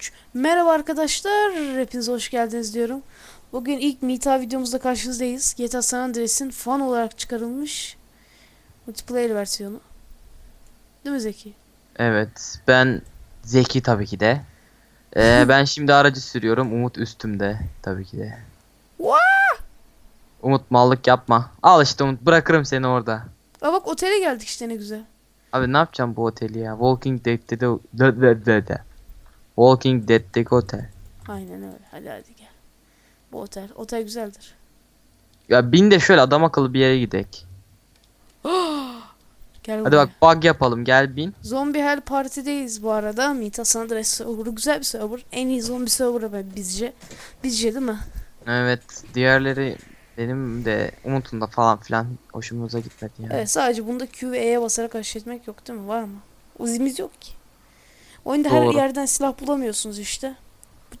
3. Merhaba arkadaşlar. Hepiniz hoş geldiniz diyorum. Bugün ilk Mita videomuzda karşınızdayız. GTA San Andreas'in fan olarak çıkarılmış multiplayer versiyonu. Değil mi Zeki? Evet, ben Zeki tabii ki de. Ee, ben şimdi aracı sürüyorum. Umut üstümde tabii ki de. Umut mallık yapma. Al işte Umut bırakırım seni orada. Aa bak otele geldik işte ne güzel. Abi ne yapacağım bu oteli ya? Walking Dead'de de de de de de. Walking Dead'deki otel. Aynen öyle. Hadi hadi gel. Bu otel. Otel güzeldir. Ya bin de şöyle adam akıllı bir yere gidek. Gel Hadi buraya. bak bug yapalım gel bin. Zombi Hell Party'deyiz bu arada. Mita San Andreas serverı güzel bir server. En iyi zombi serverı ben bizce. Bizce değil mi? Evet diğerleri benim de Umut'un da falan filan hoşumuza gitmedi yani. Evet sadece bunda Q ve E'ye basarak aşağı etmek yok değil mi? Var mı? Uzimiz yok ki. Oyunda her Doğru. yerden silah bulamıyorsunuz işte.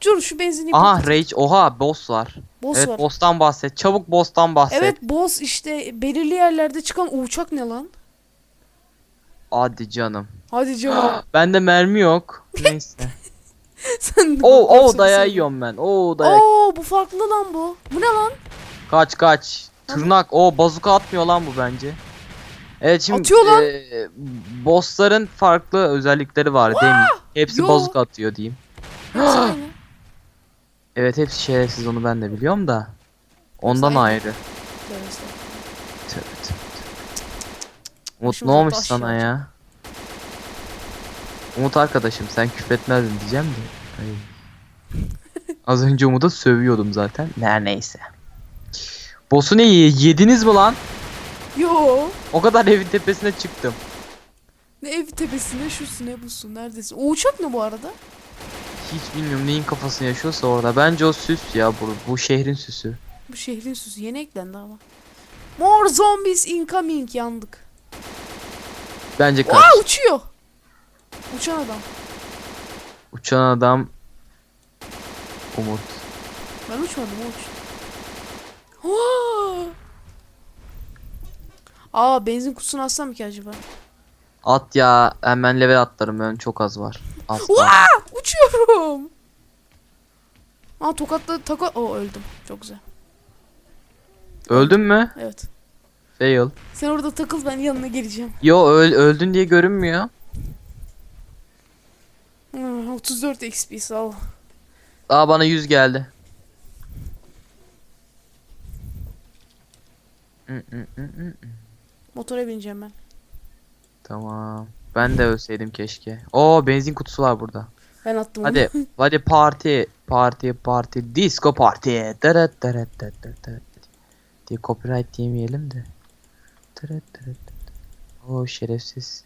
Dur şu benzinliği Aha. Rage oha boss var. Boss evet var. boss'tan bahset. Çabuk boss'tan bahset. Evet boss işte belirli yerlerde çıkan uçak ne lan? Hadi canım. Hadi canım. Bende mermi yok. Neyse. Sen de Oo bak- o bak- dayağı bak- yiyorum ben. Oo dayak. Oo bu farklı lan bu. Bu ne lan? Kaç kaç. Tırnak. O bazuka atmıyor lan bu bence. Evet şimdi Atıyor lan. e, bossların farklı özellikleri var değil mi? Hepsi Yo. bazuka atıyor diyeyim. Hepsi aynı. Evet hepsi şerefsiz onu ben de biliyorum da. Ondan Sayın. ayrı. Tövbe estağfurullah. Tövbe tövbe. Umut ne Başımıza olmuş taş sana ya? Umut arkadaşım sen küfretmezdin diyeceğim de. Az önce Umut'a sövüyordum zaten. Her neyse. Boss'u ne ye- yediniz mi lan? Yo. O kadar evin tepesine çıktım. Ne ev tepesine şusu ne busu neredesin? O uçak ne bu arada? Hiç bilmiyorum neyin kafasını yaşıyorsa orada. Bence o süs ya bu, bu şehrin süsü. Bu şehrin süsü yeni eklendi ama. More zombies incoming yandık. Bence kaç. Aa uçuyor. Uçan adam. Uçan adam Umut. Ben uçmadım o uçtu. Aa! Benzin kutusunu alsam ki acaba? At ya hemen level atlarım ben çok az var. Az. Vaa! Uçuyorum. Aa tokatla taka... O öldüm. Çok güzel. Öldün mü? Evet. Fail. Sen orada takıl ben yanına geleceğim. Yo öl, öldün diye görünmüyor. Hmm, 34 XP sağ ol. Aa bana 100 geldi. Hı. Motora bineceğim ben. Tamam. Ben de ölseydim keşke. Oo benzin kutusu var burada. Ben attım onu. Hadi hadi parti parti parti disco parti. Dırıt dırıt dırıt dırıt. diye copyright yemeyelim de. Dırıt dırıt. Oo şerefsiz.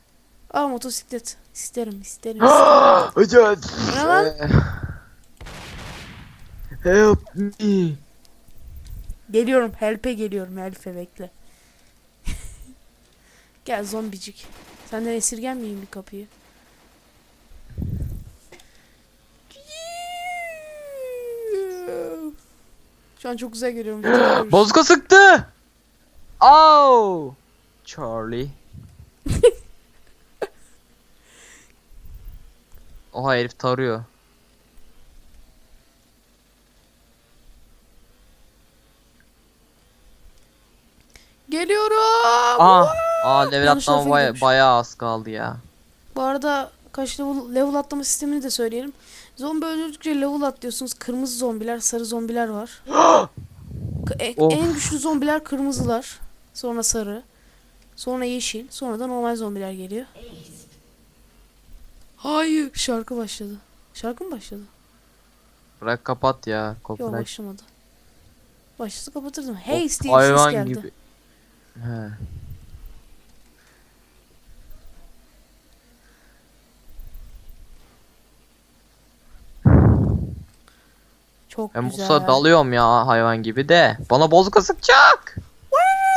Aa motosiklet. İsterim isterim. Hocam. Ne lan? Help me. Geliyorum helpe geliyorum helpe bekle. Gel zombicik. Senden esirgenmeyeyim bir kapıyı. Şu an çok güzel görüyorum. Bozka sıktı. Au. Charlie. Oha herif tarıyor. Geliyorum. Aa, aa level Yanlış atlama tarafa baya, bayağı az kaldı ya. Bu arada kaç level, level atlama sistemini de söyleyelim. Zombi öldürdükçe level atlıyorsunuz. Kırmızı zombiler, sarı zombiler var. K- e- Of. en güçlü zombiler kırmızılar. Sonra sarı. Sonra yeşil. Sonra da normal zombiler geliyor. Hayır. Şarkı başladı. Şarkı mı başladı? Bırak kapat ya. Yok Copyright. başlamadı. Başlasa kapatırdım. Hey ses hayvan geldi. gibi. He. Çok Ben güzel. Musa dalıyorum ya hayvan gibi de. Bana bozka sıkacak.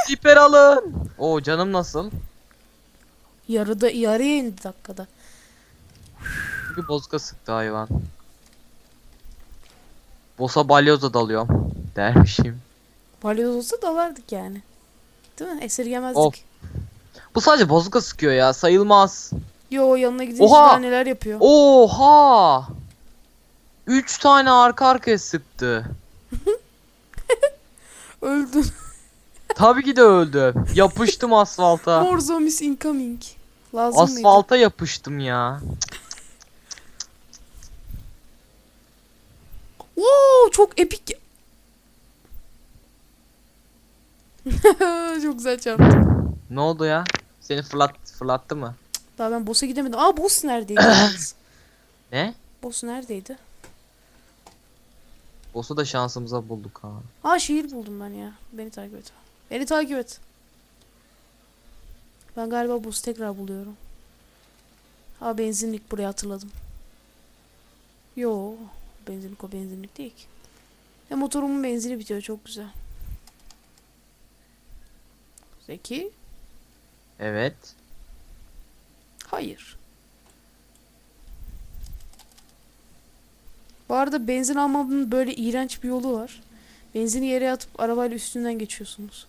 Siper alın. Oo canım nasıl? Yarıda yarıya indi dakikada. Çünkü bozka sıktı hayvan. Bosa balyoza dalıyorum. Dermişim. Balyoz olsa dalardık yani. Değil mi? Esirgemezdik. Of. Bu sadece bozka sıkıyor ya sayılmaz. Yo yanına gidince Oha! neler yapıyor. Oha! 3 tane arka arkaya sıktı. Öldün. Tabii ki de öldüm. Yapıştım asfalta. More zombies incoming. Lazım mıydı? Asfalta yapıştım ya. Oo çok epik. çok güzel çarptım. Ne oldu ya? Seni fırlat fırlattı mı? Daha ben boss'a gidemedim. Aa boss neredeydi? Ne? boss neredeydi? Boss'u da şansımıza bulduk ha. Aa şehir buldum ben ya. Beni takip et. Beni takip et. Ben galiba boss'u tekrar buluyorum. Aa benzinlik buraya hatırladım. Yo, benzinlik o benzinlik değil ki. Ve motorumun benzini bitiyor çok güzel. Zeki? Evet. Hayır. Bu arada benzin almanın böyle iğrenç bir yolu var. Benzini yere atıp arabayla üstünden geçiyorsunuz.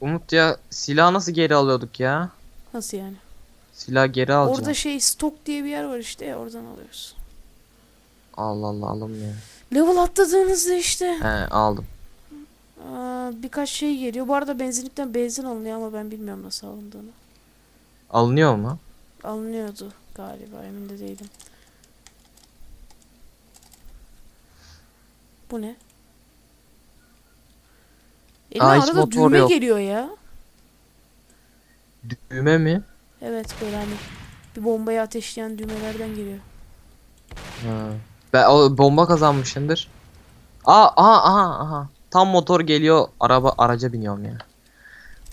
Umut ya silah nasıl geri alıyorduk ya? Nasıl yani? Silah geri alacağım. Orada şey stok diye bir yer var işte oradan alıyoruz. Allah Allah alınmıyor. Level atladığınızda işte He aldım. aa, birkaç şey geliyor. Bu arada benzinlikten benzin alınıyor ama ben bilmiyorum nasıl alındığını. Alınıyor mu? Alınıyordu galiba emin de değilim. Bu ne? Elime Aa, hiç arada motor düğme yok. geliyor ya. Düğme mi? Evet böyle hani bir bombayı ateşleyen düğmelerden geliyor. Ha. Ben o bomba kazanmışındır. Aa aha aha aha. Tam motor geliyor. Araba araca biniyorum ya.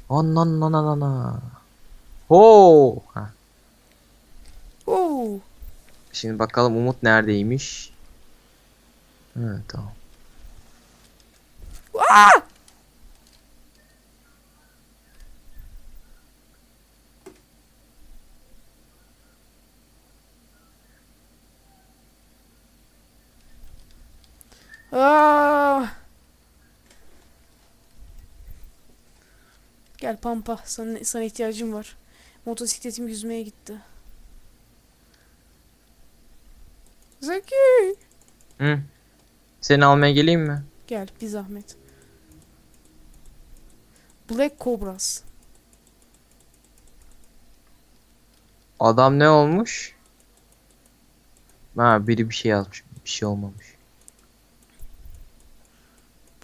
Anan nan nan nan. Ho. Ha. Oo. Şimdi bakalım Umut neredeymiş? Hı tamam. Aa! Gel Pampa sana, sana ihtiyacım var. Motosikletim yüzmeye gitti. Zeki. Hı. Seni almaya geleyim mi? Gel bir zahmet. Black Cobras. Adam ne olmuş? Ha biri bir şey yazmış. Bir şey olmamış.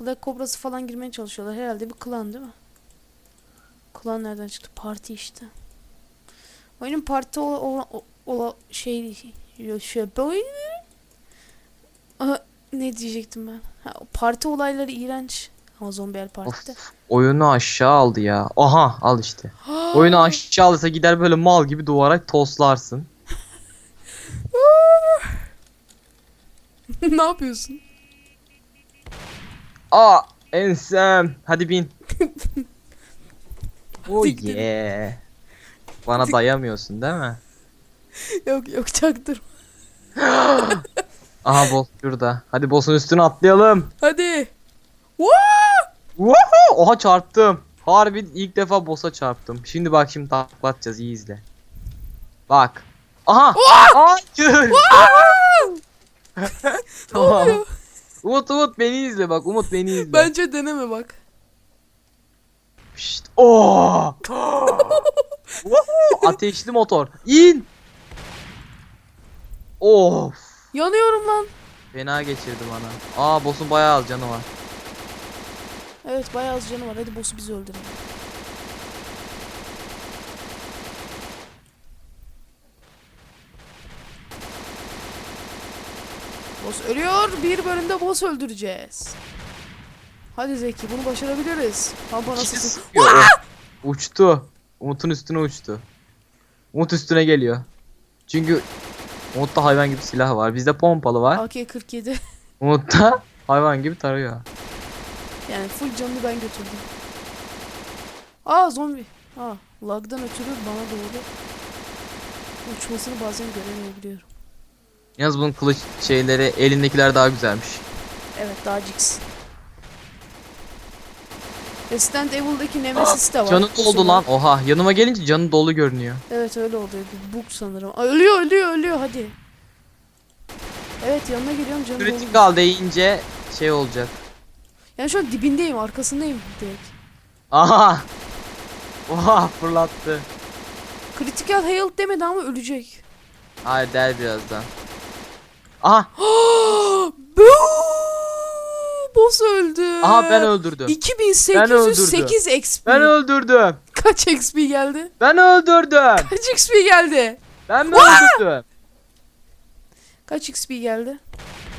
Black Cobras'ı falan girmeye çalışıyorlar. Herhalde bir klan değil mi? Klan nereden çıktı? Parti işte. Oyunun parti ola, ola, ola şey şey böyle ne diyecektim ben? Ha, parti olayları iğrenç. Ama zombi partide. Of, oyunu aşağı aldı ya. Aha al işte. Oyunu aşağı alırsa gider böyle mal gibi duvara toslarsın. ne yapıyorsun? Aa ensem. Hadi bin. oh yeah. Bana dayamıyorsun değil mi? yok yok çaktır. Aha boss şurada. Hadi boss'un üstüne atlayalım. Hadi. Woo! Woohoo! Oha çarptım. Harbi ilk defa boss'a çarptım. Şimdi bak şimdi taklatacağız iyi izle. Bak. Aha! Hayır! tamam. oluyor? Umut Umut beni izle bak Umut beni izle. Bence deneme bak. Şşt. Oo! Woohoo! Ateşli motor. İn! Of! Yanıyorum lan. Fena geçirdi bana. Aa boss'un bayağı az canı var. Evet bayağı az canı var. Hadi boss'u bizi öldürelim. Boss ölüyor. Bir bölümde boss öldüreceğiz. Hadi Zeki bunu başarabiliriz. Pampa. Oh! Uçtu. Umut'un üstüne uçtu. Umut üstüne geliyor. Çünkü Umut'ta hayvan gibi silah var. Bizde pompalı var. AK-47. Umut'ta hayvan gibi tarıyor. Yani full canını ben götürdüm. Aa zombi. Aa lagdan ötürü bana doğru uçmasını bazen göremeyebiliyorum. Yalnız bunun kılıç şeyleri elindekiler daha güzelmiş. Evet daha jigs. Resident Evil'daki Nemesis de var. Canı doldu lan. Oha yanıma gelince canı dolu görünüyor. Evet öyle oluyor. Bir bug sanırım. Aa, ölüyor ölüyor ölüyor hadi. Evet yanına geliyorum canım. doldu. Critical deyince şey olacak. Yani şu an dibindeyim arkasındayım direkt. Aha. Oha fırlattı. Critical hail demedi ama ölecek. Hayır der birazdan. Aha. Boss öldü. Aha ben öldürdüm. 2808 XP. Ben öldürdüm. Kaç XP geldi? Ben öldürdüm. Kaç XP geldi? Ben mi öldürdüm? Kaç XP geldi?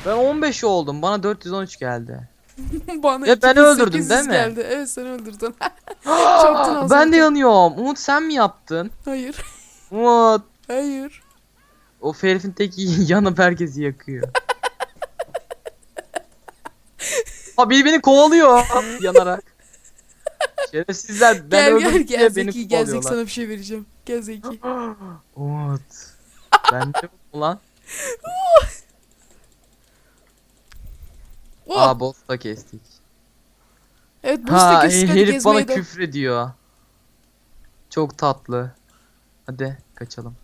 Ben 15 oldum. Bana 413 geldi. Bana Ya ben 2800 öldürdüm, değil mi? Geldi. Evet sen öldürdün. Çoktan ben de yanıyorum. Umut sen mi yaptın? Hayır. Umut. Hayır. O herifin tek yanıp herkesi yakıyor. Ha biri beni kovalıyor yanarak. Şerefsizler ben gel gel gel beni Zeki gel Zeki sana bir şey vereceğim. Gel Zeki. Umut. ben de ulan. Oh! Aa boss da kestik. evet bu Ha stek istedi herif bana küfür ediyor. Çok tatlı. Hadi kaçalım.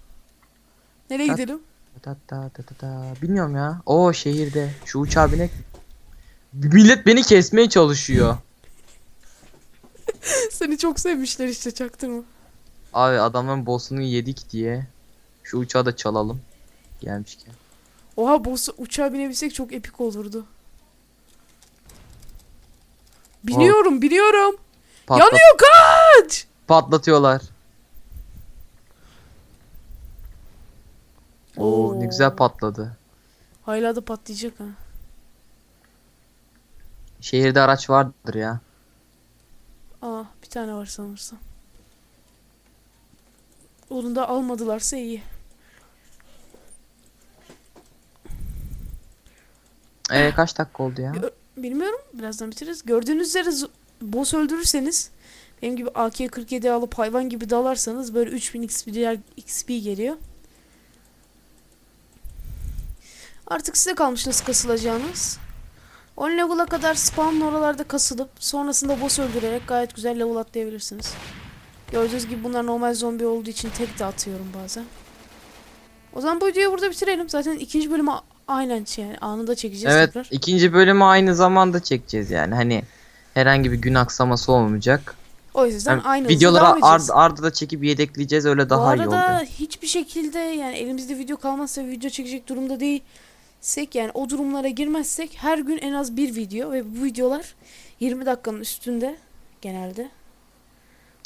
Nereye Tak. gidelim? Ta ta ta ta ta. Bilmiyorum ya. O şehirde. Şu uçağa binek. Millet beni kesmeye çalışıyor. Seni çok sevmişler işte çaktırma. Abi adamın boss'unu yedik diye. Şu uçağı da çalalım. Gelmişken. Oha boss uçağa binebilsek çok epik olurdu. Biliyorum biliyorum. Patlat- Yanıyor kaç. patlatıyorlar. Oo, ne güzel patladı. Hala da patlayacak ha. Şehirde araç vardır ya. Aa bir tane var sanırsam. Onu da almadılarsa iyi. Ee kaç dakika oldu ya? Bilmiyorum. Birazdan bitiririz. Gördüğünüz üzere boss öldürürseniz benim gibi AK-47 alıp hayvan gibi dalarsanız böyle 3000 XP, XP geliyor. Artık size kalmış nasıl kasılacağınız. 10 level'a kadar spawn oralarda kasılıp sonrasında boss öldürerek gayet güzel level atlayabilirsiniz. Gördüğünüz gibi bunlar normal zombi olduğu için tek de atıyorum bazen. O zaman bu videoyu burada bitirelim. Zaten ikinci bölümü aynen yani anında çekeceğiz Evet tekrar. ikinci bölümü aynı zamanda çekeceğiz yani. Hani herhangi bir gün aksaması olmayacak. O yüzden Yani aynı videoları ard arda da çekip yedekleyeceğiz öyle daha Bu iyi arada olacak. hiçbir şekilde yani elimizde video kalmazsa video çekecek durumda değilsek yani o durumlara girmezsek her gün en az bir video ve bu videolar 20 dakikanın üstünde genelde.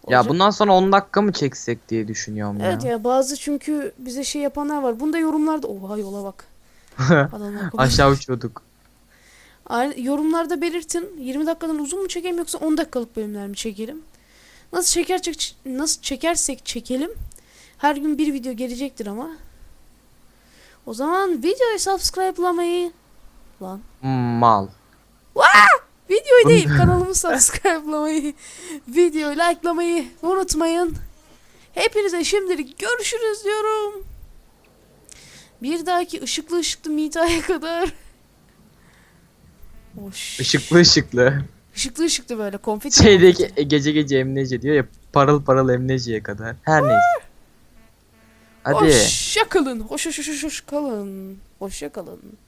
Ya olacak. bundan sonra 10 dakika mı çeksek diye düşünüyorum Evet ya. ya bazı çünkü bize şey yapanlar var. Bunda yorumlarda oha yola bak. Aşağı uçuyorduk. Yorumlarda belirtin 20 dakikadan uzun mu çekelim yoksa 10 dakikalık bölümler mi çekelim? Nasıl çeker çek- nasıl çekersek çekelim. Her gün bir video gelecektir ama. O zaman videoyu subscribe'lamayı lan Mal. videoyu değil kanalımı subscribe'lamayı, videoyu likelamayı unutmayın. Hepinize şimdilik görüşürüz diyorum. Bir dahaki ışıklı ışıklı mitaya kadar. Hoş. Işıklı ışıklı. Işıklı ışıklı böyle konfeti. Şeydeki konfeti. e, gece gece emnece diyor ya parıl parıl emneceye kadar. Her neyse. Hadi. Hoşça kalın. Hoş hoş hoş hoş kalın. Hoşça kalın.